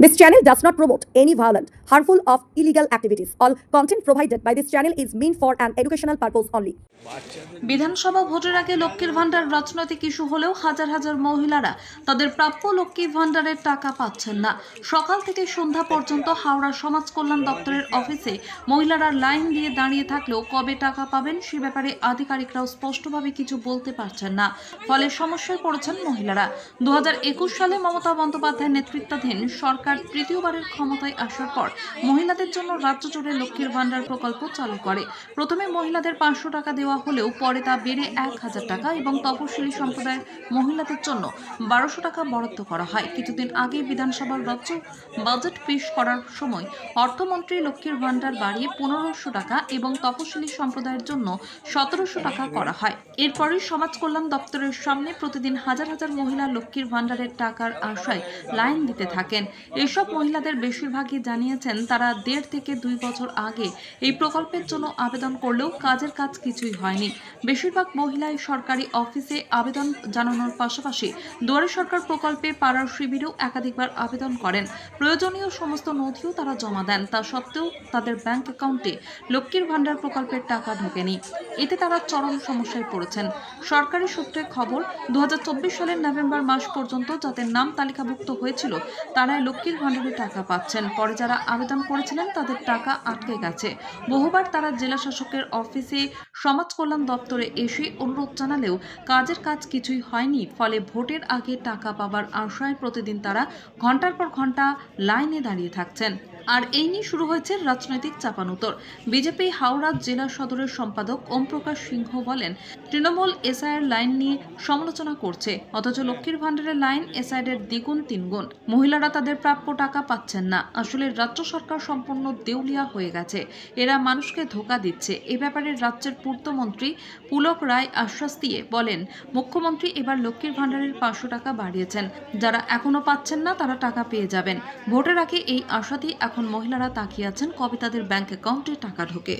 This channel does not promote any violent, harmful, or illegal activities. All content provided by this channel is meant for an educational purpose only. বিধানসভা ভোটের আগে লক্ষ্মীর ভান্ডার রাজনৈতিক issue হলেও হাজার হাজার মহিলারা তাদের প্রাপ্য লক্ষ্মীর ভান্ডারের টাকা পাচ্ছেন না সকাল থেকে সন্ধ্যা পর্যন্ত হাওড়া সমাজ কল্যাণ দপ্তরের অফিসে মহিলারা লাইন দিয়ে দাঁড়িয়ে থাকলেও কবে টাকা পাবেন সে ব্যাপারে আধিকারিকরাও স্পষ্টভাবে কিছু বলতে পারছেন না ফলে সমস্যায় পড়েছেন মহিলারা দু হাজার একুশ সালে মমতা বন্দ্যোপাধ্যায়ের নেতৃত্বাধীন সরকার তৃতীয়বারের ক্ষমতায় আসার পর মহিলাদের জন্য রাজ্য জুড়ে লক্ষ্মীর ভান্ডার প্রকল্প চালু করে। প্রথমে মহিলাদের পাঁচশো টাকা দেওয়া হলেও পরে তা বেড়ে এক হাজার টাকা এবং তপশিলি সম্প্রদায়ের মহিলাদের জন্য বারোশো টাকা বরাদ্দ করা হয়। কিছুদিন আগে বিধানসভার রাজ্য বাজেট পেশ করার সময় অর্থমন্ত্রী লক্ষ্মীর ভান্ডার বাড়িয়ে পনেরোশো টাকা এবং তপশিলি সম্প্রদায়ের জন্য সতেরোশো টাকা করা হয়। এরপরই সমাজ কল্যাণ দপ্তরের সামনে প্রতিদিন হাজার হাজার মহিলা লক্ষ্মীর ভান্ডারের টাকার আশায় লাইন দিতে থাকেন। এসব মহিলাদের বেশিরভাগই জানিয়েছেন তারা দেড় থেকে দুই বছর আগে এই প্রকল্পের জন্য আবেদন করলেও কাজের কাজ কিছুই হয়নি। বেশিরভাগ মহিলাই সরকারি অফিসে আবেদন জানানোর পাশাপাশি দুয়ারে সরকার প্রকল্পে পাড়ার শিবিরেও একাধিকবার আবেদন করেন। প্রয়োজনীয় সমস্ত নথিও তারা জমা দেন, তা সত্ত্বেও তাদের ব্যাংক অ্যাকাউন্টে লক্ষ্মীর ভান্ডার প্রকল্পের টাকা ঢোকেনি। এতে তারা চরম সমস্যায় পড়েছেন। সরকারি সূত্রে খবর দু হাজার চব্বিশ সালের নভেম্বর মাস পর্যন্ত যাদের নাম তালিকাভুক্ত হয়েছিল, তারাই লক্ষ্মীর ভান্ডারে টাকা পাচ্ছেন। পরে যারা আবেদন করেছিলেন, তাদের টাকা আটকে গেছে। বহুবার তারা জেলা শাসকের অফিসে সমাজ কল্যাণ দপ্তরে এসে অনুরোধ জানালেও কাজের কাজ কিছুই হয়নি। ফলে ভোটের আগে টাকা পাবার আশায় প্রতিদিন তারা ঘণ্টার পর ঘণ্টা লাইনে দাঁড়িয়ে থাকছেন। আর এই নিয়ে শুরু হয়েছে রাজনৈতিক চাপানুতর। বিজেপি হাওড়া জেলা সদরের সম্পাদক ওমপ্রকাশ সিংহ বলেন, তৃণমূল এসআইয়ের লাইন নিয়ে সমালোচনা করছে, অথচ লক্ষ্মীর ভান্ডারের লাইন এসআইডের দ্বিগুণ তিনগুণ। মহিলারা তাদের প্রাপ্য টাকা পাচ্ছেন না। আসলে রাজ্য সরকার সম্পূর্ণ দেউলিয়া হয়ে গেছে। এরা মানুষকে ধোকা দিচ্ছে। এ ব্যাপারে রাজ্যের পূর্তমন্ত্রী পুলক রায় আশ্বাস দিয়ে বলেন, মুখ্যমন্ত্রী এবার লক্ষ্মীর ভান্ডারের পাঁচশো টাকা বাড়িয়েছেন। যারা এখনও পাচ্ছেন না, তারা টাকা পেয়ে যাবেন। ভোটের আগে এই আশাতেই এখন মহিলারা তাকিয়ে আছেন কবে তাদের ব্যাংক অ্যাকাউন্টে টাকা ঢোকে।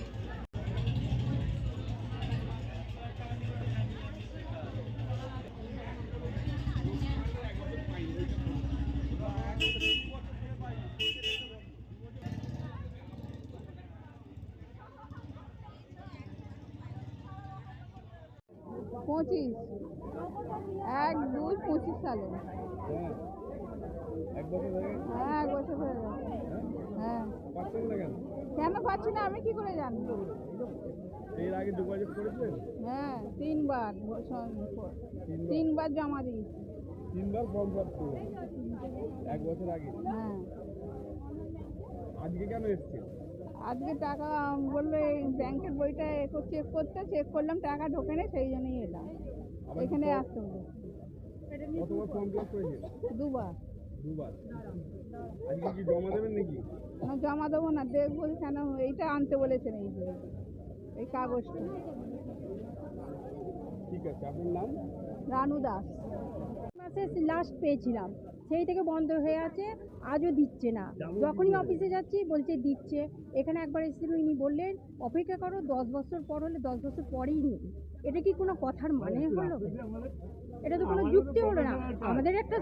পঁচিশ। এক দুই পঁচিশ সালে। হ্যাঁ এক বছর হয়ে গেছে। হ্যাঁ। কেন? পাচ্ছি না? আমি কি করে জানব? এর আগে করেছিলেন হ্যাঁ তিনবার। তিনবার জমা দিয়েছি। তিনবার ফর্ম এক বছর আগে? হ্যাঁ। আজকে কেন আজকে টাকা বলল এই ব্যাংকের বইটা চেক করতে চেক করলাম টাকা ঢোকে সেই জন্যই এলাম। এখানে আসতে হলো। করেছেন দুবার। দুবার আজকে কি জমা দেবেন নাকি? না, জমা দেবো না দেখব কেন এইটা আনতে বলেছেন এই যে এই কাগজটা। ঠিক আছে আপনার নাম? রানু দাস। মাসে লাস্ট পেয়েছিলাম। সেই থেকে বন্ধ হয়ে আছে, আজও দিচ্ছে না। যখনই অফিসে যাচ্ছি, বলছে দিচ্ছে। এখানে একবার এসেছিল, ইনি বললেন, অপেক্ষা করো, দশ বছর পর হলে দশ বছর পরেই নিন। এটা কি কোনো কথার মানে হলো? এটা তো কোনো যুক্তি হলো না। আমাদের একটা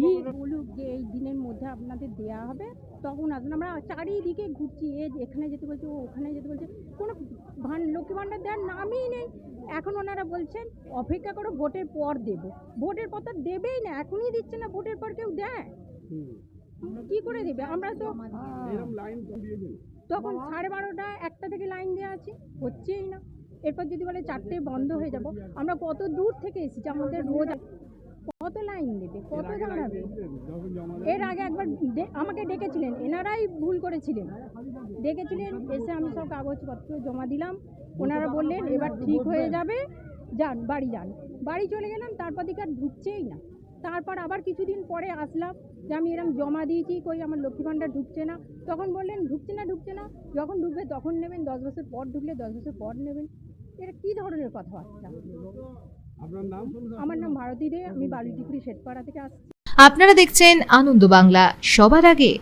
দিক বলুক যে এই দিনের মধ্যে আপনাদের দেয়া হবে, তখন আসুন। আমরা চারিদিকে ঘুরছি। এ এখানে যেতে বলছে, ও ওখানে যেতে বলছে। কোনো ভান লক্ষ্মী ভাণ্ডার দেওয়ার নামই নেই। এখন ওনারা বলছেন অপেক্ষা করো ভোটের পর দেব। ভোটের পর তো দেবেই না এখনই দিচ্ছে না ভোটের পর কেউ দেয়। কি করে দেবে? আমরা তো দিয়েছেন তখন সাড়ে বারোটা একটা থেকে লাইন দেওয়া আছে হচ্ছেই না। এরপর যদি বলে চারটে বন্ধ হয়ে যাব আমরা কত দূর থেকে এসেছি আমাদের রোজ কত লাইন দেবে? কত দাঁড়াবে এর আগে একবার আমাকে ডেকেছিলেন এনারাই ভুল করেছিলেন। ডেকেছিলেন এসে আমি সব কাগজপত্র জমা দিলাম। ওনারা বললেন এবার ঠিক হয়ে যাবে যান বাড়ি যান। বাড়ি চলে গেলাম তারপর দিকে আর ঢুকছেই না। তারপর আবার কিছুদিন পরে আসলাম যে আমি এরকম জমা দিয়েছি কই আমার লক্ষ্মী ভাণ্ডার ঢুকছে না। তখন বললেন ঢুকছে না ঢুকছে না। যখন ঢুকবে তখন নেবেন দশ বছর পর ঢুকলে দশ বছর পর নেবেন। এটা কী ধরনের কথাবার্তা? আপনার নাম? আমার নাম ভারতী দে আমি বালিডিপুরি শেটপাড়া থেকে আসছি। আপনারা দেখছেন আনন্দ বাংলা সবার আগে।